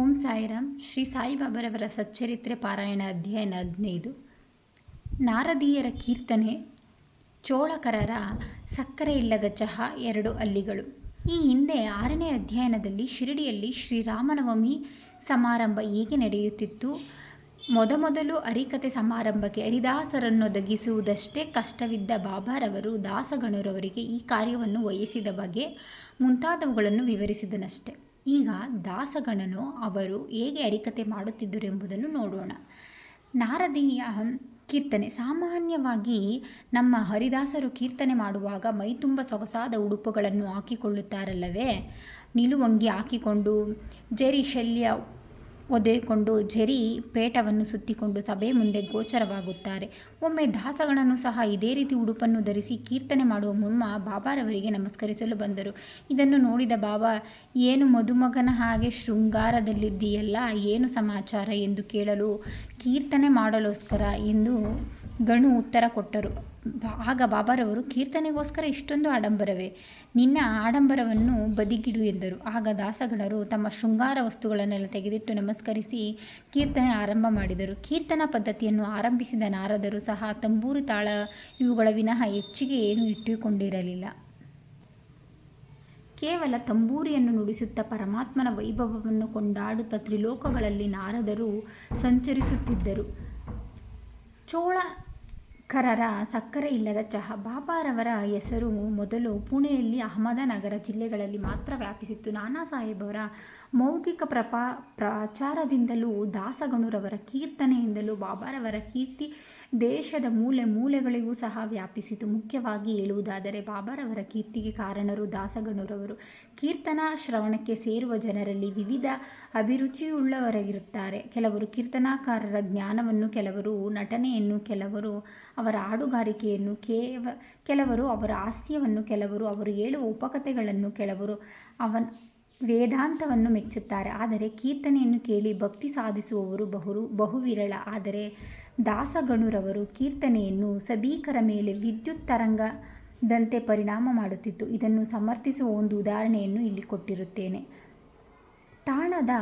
ಓಂ ಸಾಯಿರಾಮ್. ಶ್ರೀ ಸಾಯಿಬಾಬರವರ ಸಚ್ಚರಿತ್ರೆ ಪಾರಾಯಣ ಅಧ್ಯಯನ ಹದಿನೈದು. ನಾರದೀಯರ ಕೀರ್ತನೆ, ಚೋಳಕರರ ಸಕ್ಕರೆ ಇಲ್ಲದ ಚಹಾ ಎರಡು ಅಲ್ಲಿಗಳು ಈ ಹಿಂದೆ ಆರನೇ ಅಧ್ಯಯನದಲ್ಲಿ ಶಿರಡಿಯಲ್ಲಿ ಶ್ರೀರಾಮನವಮಿ ಸಮಾರಂಭ ಹೇಗೆ ನಡೆಯುತ್ತಿತ್ತು? ಮೊದಮೊದಲು ಹರಿಕತೆ ಸಮಾರಂಭಕ್ಕೆ ಹರಿದಾಸರನ್ನೊದಗಿಸುವುದಷ್ಟೇ ಕಷ್ಟವಿದ್ದ ಬಾಬಾರವರು ದಾಸಗಣರವರಿಗೆ ಈ ಕಾರ್ಯವನ್ನು ವಹಿಸಿದ ಬಗ್ಗೆ ಮುಂತಾದವುಗಳನ್ನು ವಿವರಿಸಿದನಷ್ಟೆ. ಈಗ ದಾಸಗಣನು ಅವರು ಹೇಗೆ ಅರಿಕತೆ ಮಾಡುತ್ತಿದ್ದರು ಎಂಬುದನ್ನು ನೋಡೋಣ. ನಾರದೀಯ ಕೀರ್ತನೆ ಸಾಮಾನ್ಯವಾಗಿ ನಮ್ಮ ಹರಿದಾಸರು ಕೀರ್ತನೆ ಮಾಡುವಾಗ ಮೈತುಂಬ ಸೊಗಸಾದ ಉಡುಪುಗಳನ್ನು ಹಾಕಿಕೊಳ್ಳುತ್ತಾರಲ್ಲವೇ? ನಿಲುವಂಗಿ ಹಾಕಿಕೊಂಡು ಜರಿ ಶಲ್ಯ ಒದೆಕೊಂಡು ಜರಿ ಪೇಟವನ್ನು ಸುತ್ತಿಕೊಂಡು ಸಭೆ ಮುಂದೆ ಗೋಚರವಾಗುತ್ತಾರೆ. ಒಮ್ಮೆ ದಾಸಗಳನ್ನು ಸಹ ಇದೇ ರೀತಿ ಉಡುಪನ್ನು ಧರಿಸಿ ಕೀರ್ತನೆ ಮಾಡುವ ಮುಮ್ಮ ಬಾಬಾರವರಿಗೆ ನಮಸ್ಕರಿಸಲು ಬಂದರು. ಇದನ್ನು ನೋಡಿದ ಬಾಬಾ, ಏನು ಮದುಮಗನ ಹಾಗೆ ಶೃಂಗಾರದಲ್ಲಿದ್ದೀಯಲ್ಲ, ಏನು ಸಮಾಚಾರ? ಎಂದು ಕೇಳಲು, ಕೀರ್ತನೆ ಮಾಡಲೋಸ್ಕರ ಎಂದು ಗಣು ಉತ್ತರ ಕೊಟ್ಟರು. ಆಗ ಬಾಬಾರವರು, ಕೀರ್ತನೆಗೋಸ್ಕರ ಇಷ್ಟೊಂದು ಆಡಂಬರವೇ? ನಿನ್ನ ಆಡಂಬರವನ್ನು ಬದಿಗಿಡು ಎಂದರು. ಆಗ ದಾಸಗಣರು ತಮ್ಮ ಶೃಂಗಾರ ವಸ್ತುಗಳನ್ನೆಲ್ಲ ತೆಗೆದಿಟ್ಟು ನಮಸ್ಕರಿಸಿ ಕೀರ್ತನೆ ಆರಂಭ ಮಾಡಿದರು. ಕೀರ್ತನಾ ಪದ್ಧತಿಯನ್ನು ಆರಂಭಿಸಿದ ನಾರದರು ಸಹ ತಂಬೂರು ತಾಳ ಇವುಗಳ ವಿನಃ ಹೆಚ್ಚಿಗೆ ಏನೂ ಇಟ್ಟುಕೊಂಡಿರಲಿಲ್ಲ. ಕೇವಲ ತಂಬೂರಿಯನ್ನು ನುಡಿಸುತ್ತಾ ಪರಮಾತ್ಮನ ವೈಭವವನ್ನು ಕೊಂಡಾಡುತ್ತಾ ತ್ರಿಲೋಕಗಳಲ್ಲಿ ನಾರದರು ಸಂಚರಿಸುತ್ತಿದ್ದರು. ಚೋಳಕರರ ಸಕ್ಕರೆ ಇಲ್ಲದ ಚಹಾ. ಬಾಬಾರವರ ಹೆಸರು ಮೊದಲು ಪುಣೆಯಲ್ಲಿ ಅಹಮದನಗರ ಜಿಲ್ಲೆಗಳಲ್ಲಿ ಮಾತ್ರ ವ್ಯಾಪಿಸಿತ್ತು. ನಾನಾ ಸಾಹೇಬರ ಮೌಖಿಕ ಪ್ರಪಾ, ಪ್ರಚಾರದಿಂದಲೂ ದಾಸಗಣುರವರ ಕೀರ್ತನೆಯಿಂದಲೂ ಬಾಬಾರವರ ಕೀರ್ತಿ ದೇಶದ ಮೂಲೆ ಮೂಲೆಗಳಿಗೂ ಸಹ ವ್ಯಾಪಿಸಿತು. ಮುಖ್ಯವಾಗಿ ಹೇಳುವುದಾದರೆ ಬಾಬಾರವರ ಕೀರ್ತಿಗೆ ಕಾರಣರು ದಾಸಗಣುರವರು. ಕೀರ್ತನಾ ಶ್ರವಣಕ್ಕೆ ಸೇರುವ ಜನರಲ್ಲಿ ವಿವಿಧ ಅಭಿರುಚಿಯುಳ್ಳವರಾಗಿರುತ್ತಾರೆ ಕೆಲವರು ಕೀರ್ತನಾಕಾರರ ಜ್ಞಾನವನ್ನು, ಕೆಲವರು ನಟನೆಯನ್ನು, ಕೆಲವರು ಅವರ ಹಾಡುಗಾರಿಕೆಯನ್ನು ಕೇವ, ಕೆಲವರು ಅವರ ಹಾಸ್ಯವನ್ನು, ಕೆಲವರು ಅವರು ಹೇಳುವ ಉಪಕಥೆಗಳನ್ನು, ಕೆಲವರು ಅವನ ವೇದಾಂತವನ್ನು ಮೆಚ್ಚುತ್ತಾರೆ. ಆದರೆ ಕೀರ್ತನೆಯನ್ನು ಕೇಳಿ ಭಕ್ತಿ ಸಾಧಿಸುವವರು ಬಹು ಬಹುವಿರಳ. ಆದರೆ ದಾಸಗಣುರವರು ಕೀರ್ತನೆಯನ್ನು ಸಬೀಕರ ಮೇಲೆ ವಿದ್ಯುತ್ ತರಂಗದಂತೆ ಪರಿಣಾಮ ಮಾಡುತ್ತಿತ್ತು. ಇದನ್ನು ಸಮರ್ಥಿಸುವ ಒಂದು ಉದಾಹರಣೆಯನ್ನು ಇಲ್ಲಿ ಕೊಟ್ಟಿರುತ್ತೇನೆ. ಠಾಣದ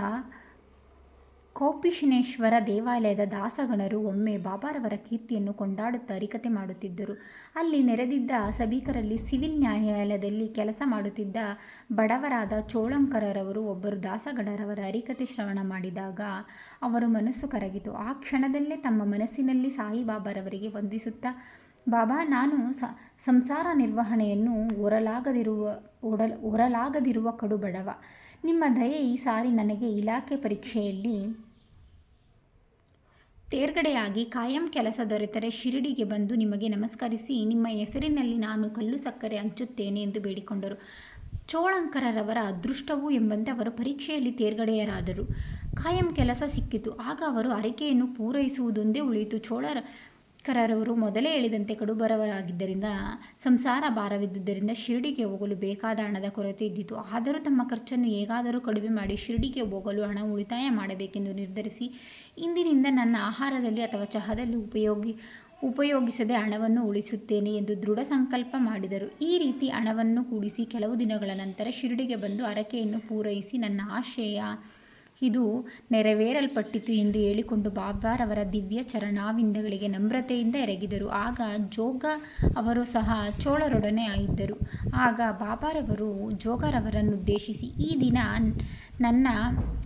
ಕೌಪಿಶನೇಶ್ವರ ದೇವಾಲಯದ ದಾಸಗಣರು ಒಮ್ಮೆ ಬಾಬಾರವರ ಕೀರ್ತಿಯನ್ನು ಕೊಂಡಾಡುತ್ತಾ ಅರಿಕತೆ ಮಾಡುತ್ತಿದ್ದರು. ಅಲ್ಲಿ ನೆರೆದಿದ್ದ ಸಭಿಕರಲ್ಲಿ ಸಿವಿಲ್ ನ್ಯಾಯಾಲಯದಲ್ಲಿ ಕೆಲಸ ಮಾಡುತ್ತಿದ್ದ ಬಡವರಾದ ಚೋಳಂಕರರವರು ಒಬ್ಬರು ದಾಸಗಣರವರ ಅರಿಕತೆ ಶ್ರವಣ ಮಾಡಿದಾಗ ಅವರ ಮನಸ್ಸು ಕರಗಿತು. ಆ ಕ್ಷಣದಲ್ಲೇ ತಮ್ಮ ಮನಸ್ಸಿನಲ್ಲಿ ಸಾಯಿಬಾಬಾರವರಿಗೆ ವಂದಿಸುತ್ತಾ, ಬಾಬಾ, ನಾನು ಸ, ಸಂಸಾರ ನಿರ್ವಹಣೆಯನ್ನು ಹೊರಲಾಗದಿರುವ ಒಡಲ್ ಹೊರಲಾಗದಿರುವ ಕಡುಬಡವ ನಿಮ್ಮ ದಯೆ ಈ ಸಾರಿ ನನಗೆ ಇಲಾಖೆ ಪರೀಕ್ಷೆಯಲ್ಲಿ ತೇರ್ಗಡೆಯಾಗಿ ಕಾಯಂ ಕೆಲಸ ದೊರೆತರೆ ಶಿರಡಿಗೆ ಬಂದು ನಿಮಗೆ ನಮಸ್ಕರಿಸಿ ನಿಮ್ಮ ಹೆಸರಿನಲ್ಲಿ ನಾನು ಕಲ್ಲು ಸಕ್ಕರೆ ಹಂಚುತ್ತೇನೆ ಎಂದು ಬೇಡಿಕೊಂಡರು. ಚೋಳಂಕರರವರ ಅದೃಷ್ಟವು ಎಂಬಂತೆ ಅವರು ಪರೀಕ್ಷೆಯಲ್ಲಿ ತೇರ್ಗಡೆಯರಾದರು. ಕಾಯಂ ಕೆಲಸ ಸಿಕ್ಕಿತು. ಆಗ ಅವರು ಅರಿಕೆಯನ್ನು ಪೂರೈಸುವುದೊಂದೇ ಉಳಿಯಿತು. ಚೋಳರ ಕರರವರು ಮೊದಲೇ ಹೇಳಿದಂತೆ ಕಡುಬರವರಾಗಿದ್ದರಿಂದ ಸಂಸಾರ ಭಾರವಿದ್ದುದರಿಂದ ಶಿರಡಿಗೆ ಹೋಗಲು ಬೇಕಾದ ಹಣದ ಕೊರತೆ ಇದ್ದಿತು. ಆದರೂ ತಮ್ಮ ಖರ್ಚನ್ನು ಹೇಗಾದರೂ ಕಡಿಮೆ ಮಾಡಿ ಶಿರಡಿಗೆ ಹೋಗಲು ಹಣ ಉಳಿತಾಯ ಮಾಡಬೇಕೆಂದು ನಿರ್ಧರಿಸಿ ಇಂದಿನಿಂದ ನನ್ನ ಆಹಾರದಲ್ಲಿ ಅಥವಾ ಚಹಾದಲ್ಲಿ ಉಪಯೋಗಿ, ಉಪಯೋಗಿಸದೆ ಹಣವನ್ನು ಉಳಿಸುತ್ತೇನೆ ಎಂದು ದೃಢ ಸಂಕಲ್ಪ ಮಾಡಿದರು. ಈ ರೀತಿ ಹಣವನ್ನು ಕೂಡಿಸಿ ಕೆಲವು ದಿನಗಳ ನಂತರ ಶಿರಡಿಗೆ ಬಂದು ಹರಕೆಯನ್ನು ಪೂರೈಸಿ ನನ್ನ ಆಶಯ ಇದು ನೆರವೇರಲ್ಪಟ್ಟಿತು ಎಂದು ಹೇಳಿಕೊಂಡು ಬಾಬಾರವರ ದಿವ್ಯ ಚರಣಾವಿಂದಗಳಿಗೆ ನಮ್ರತೆಯಿಂದ ಎರಗಿದರು. ಆಗ ಜೋಗ ಅವರು ಸಹ ಚೋಳರೊಡನೆ ಆಗಿದ್ದರು. ಆಗ ಬಾಬಾರವರು ಜೋಗರವರನ್ನುದ್ದೇಶಿಸಿ ಈ ದಿನ ನನ್ನ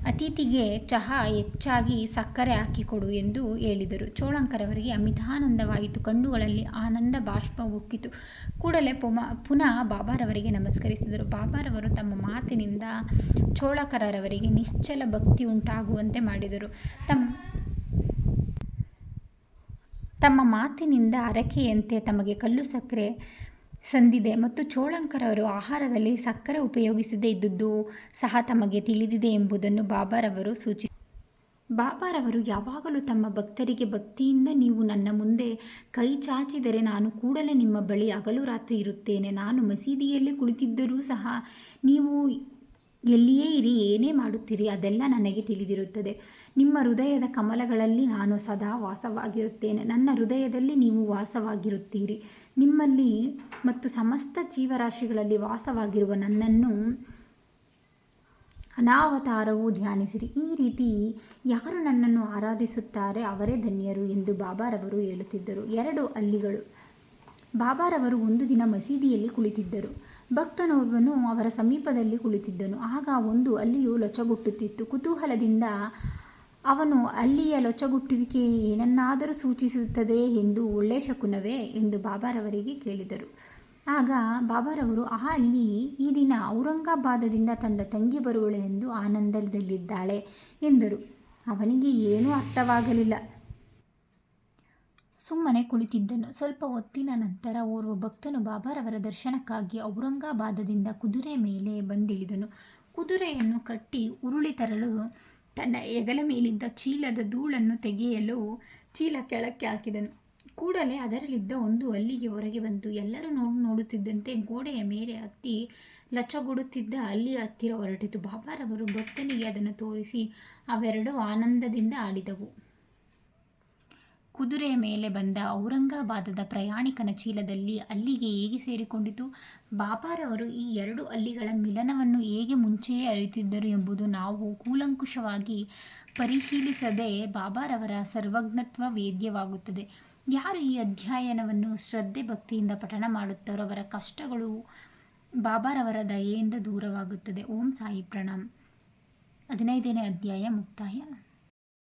ಅತಿಥಿಗೆ ಚಹಾ ಹೆಚ್ಚಾಗಿ ಸಕ್ಕರೆ ಹಾಕಿಕೊಡು ಎಂದು ಹೇಳಿದರು. ಚೋಳಂಕರವರಿಗೆ ಅಮಿತಾನಂದವಾಯಿತು. ಕಣ್ಣುಗಳಲ್ಲಿ ಆನಂದ ಬಾಷ್ಪ ಉಕ್ಕಿತು. ಕೂಡಲೇ ಪುಮ, ಪುನಃ ಬಾಬಾರವರಿಗೆ ನಮಸ್ಕರಿಸಿದರು. ಬಾಬಾರವರು ತಮ್ಮ ಮಾತಿನಿಂದ ಚೋಳಕರರವರಿಗೆ ನಿಶ್ಚಲ ಭಕ್ತಿ ಉಂಟಾಗುವಂತೆ ಮಾಡಿದರು. ತಮ್ಮ ತಮ್ಮ ಮಾತಿನಿಂದ ಅರಕೆಯಂತೆ ತಮಗೆ ಕಲ್ಲು ಸಕ್ಕರೆ ಸಂದಿದೆ ಮತ್ತು ಚೋಳಂಕರವರು ಆಹಾರದಲ್ಲಿ ಸಕ್ಕರೆ ಉಪಯೋಗಿಸದೇ ಇದ್ದುದು ಸಹ ತಮಗೆ ತಿಳಿದಿದೆ ಎಂಬುದನ್ನು ಬಾಬಾರವರು ಸೂಚಿಸಿ. ಬಾಬಾರವರು ಯಾವಾಗಲೂ ತಮ್ಮ ಭಕ್ತರಿಗೆ ಭಕ್ತಿಯಿಂದ ನೀವು ನನ್ನ ಮುಂದೆ ಕೈ ಚಾಚಿದರೆ ನಾನು ಕೂಡಲೇ ನಿಮ್ಮ ಬಳಿ ಹಗಲು ರಾತ್ರಿ ಇರುತ್ತೇನೆ. ನಾನು ಮಸೀದಿಯಲ್ಲಿ ಕುಳಿತಿದ್ದರೂ ಸಹ ನೀವು ಎಲ್ಲಿಯೇ ಇರಿ, ಏನೇ ಮಾಡುತ್ತೀರಿ, ಅದೆಲ್ಲ ನನಗೆ ತಿಳಿದಿರುತ್ತದೆ. ನಿಮ್ಮ ಹೃದಯದ ಕಮಲಗಳಲ್ಲಿ ನಾನು ಸದಾ ವಾಸವಾಗಿರುತ್ತೇನೆ. ನನ್ನ ಹೃದಯದಲ್ಲಿ ನೀವು ವಾಸವಾಗಿರುತ್ತೀರಿ. ನಿಮ್ಮಲ್ಲಿ ಮತ್ತು ಸಮಸ್ತ ಜೀವರಾಶಿಗಳಲ್ಲಿ ವಾಸವಾಗಿರುವ ನನ್ನನ್ನು ಅನಾವತಾರವು ಧ್ಯಾನಿಸಿರಿ. ಈ ರೀತಿ ಯಾರು ನನ್ನನ್ನು ಆರಾಧಿಸುತ್ತಾರೆ, ಅವರೇ ಧನ್ಯರು ಎಂದು ಬಾಬಾರವರು ಹೇಳುತ್ತಿದ್ದರು. ಎರಡು ಅಲ್ಲಿಗಳು ಬಾಬಾರವರು ಒಂದು ದಿನ ಮಸೀದಿಯಲ್ಲಿ ಕುಳಿತಿದ್ದರು. ಭಕ್ತನೋರ್ವನು ಅವರ ಸಮೀಪದಲ್ಲಿ ಕುಳಿತಿದ್ದನು. ಆಗ ಒಂದು ಅಲ್ಲಿಯೂ ಲೊಚಗುಟ್ಟುತ್ತಿತ್ತು. ಕುತೂಹಲದಿಂದ ಅವನು, ಅಲ್ಲಿಯ ಲೊಚಗುಟ್ಟುವಿಕೆ ಏನನ್ನಾದರೂ ಸೂಚಿಸುತ್ತದೆ ಎಂದು ಒಳ್ಳೆ ಶಕುನವೇ? ಎಂದು ಬಾಬಾರವರಿಗೆ ಕೇಳಿದರು. ಆಗ ಬಾಬಾರವರು ಆ, ಅಲ್ಲಿ ಈ ದಿನ ಔರಂಗಾಬಾದದಿಂದ ತಂದ ತಂಗಿ ಬರುವಳು ಎಂದು ಆನಂದದಲ್ಲಿದ್ದಾಳೆ ಎಂದರು. ಅವನಿಗೆ ಏನೂ ಅರ್ಥವಾಗಲಿಲ್ಲ. ಸುಮ್ಮನೆ ಕುಳಿತಿದ್ದನು. ಸ್ವಲ್ಪ ಹೊತ್ತಿನ ನಂತರ ಓರ್ವ ಭಕ್ತನು ಬಾಬಾರವರ ದರ್ಶನಕ್ಕಾಗಿ ಔರಂಗಾಬಾದದಿಂದ ಕುದುರೆ ಮೇಲೆ ಬಂದಿಳಿದನು. ಕುದುರೆಯನ್ನು ಕಟ್ಟಿ ಉರುಳಿ ತರಲು ತನ್ನ ಹೆಗಲ ಮೇಲಿದ್ದ ಚೀಲದ ಧೂಳನ್ನು ತೆಗೆಯಲು ಚೀಲ ಕೆಳಕ್ಕೆ ಹಾಕಿದನು. ಕೂಡಲೇ ಅದರಲ್ಲಿದ್ದ ಒಂದು ಅಲ್ಲಿಗೆ ಹೊರಗೆ ಬಂತು ಎಲ್ಲರೂ ನೋಡು ನೋಡುತ್ತಿದ್ದಂತೆ ಗೋಡೆಯ ಮೇಲೆ ಹತ್ತಿ ಲಚ್ಚಗುಡುತ್ತಿದ್ದ ಅಲ್ಲಿ ಹತ್ತಿರ ಹೊರಟಿತು. ಬಾಬಾರವರು ಭಕ್ತನಿಗೆ ಅದನ್ನು ತೋರಿಸಿ ಅವೆರಡೂ ಆನಂದದಿಂದ ಆಡಿದವು. ಕುದುರೆಯ ಮೇಲೆ ಬಂದ ಔರಂಗಾಬಾದದ ಪ್ರಯಾಣಿಕನ ಚೀಲದಲ್ಲಿ ಅಲ್ಲಿಗೆ ಹೇಗೆ ಸೇರಿಕೊಂಡಿತು? ಬಾಬಾರವರು ಈ ಎರಡು ಅಲ್ಲಿಗಳ ಮಿಲನವನ್ನು ಹೇಗೆ ಮುಂಚೆಯೇ ಅರಿತಿದ್ದರು ಎಂಬುದು ನಾವು ಕೂಲಂಕುಷವಾಗಿ ಪರಿಶೀಲಿಸದೆ ಬಾಬಾರವರ ಸರ್ವಜ್ಞತ್ವ ವೇದ್ಯವಾಗುತ್ತದೆ. ಯಾರು ಈ ಅಧ್ಯಯನವನ್ನು ಶ್ರದ್ಧೆ ಭಕ್ತಿಯಿಂದ ಪಠಣ ಮಾಡುತ್ತಾರೋ ಅವರ ಕಷ್ಟಗಳು ಬಾಬಾರವರ ದಯೆಯಿಂದ ದೂರವಾಗುತ್ತದೆ. ಓಂ ಸಾಯಿ ಪ್ರಣಾಮ್. ಹದಿನೈದನೇ ಅಧ್ಯಾಯ ಮುಕ್ತಾಯ.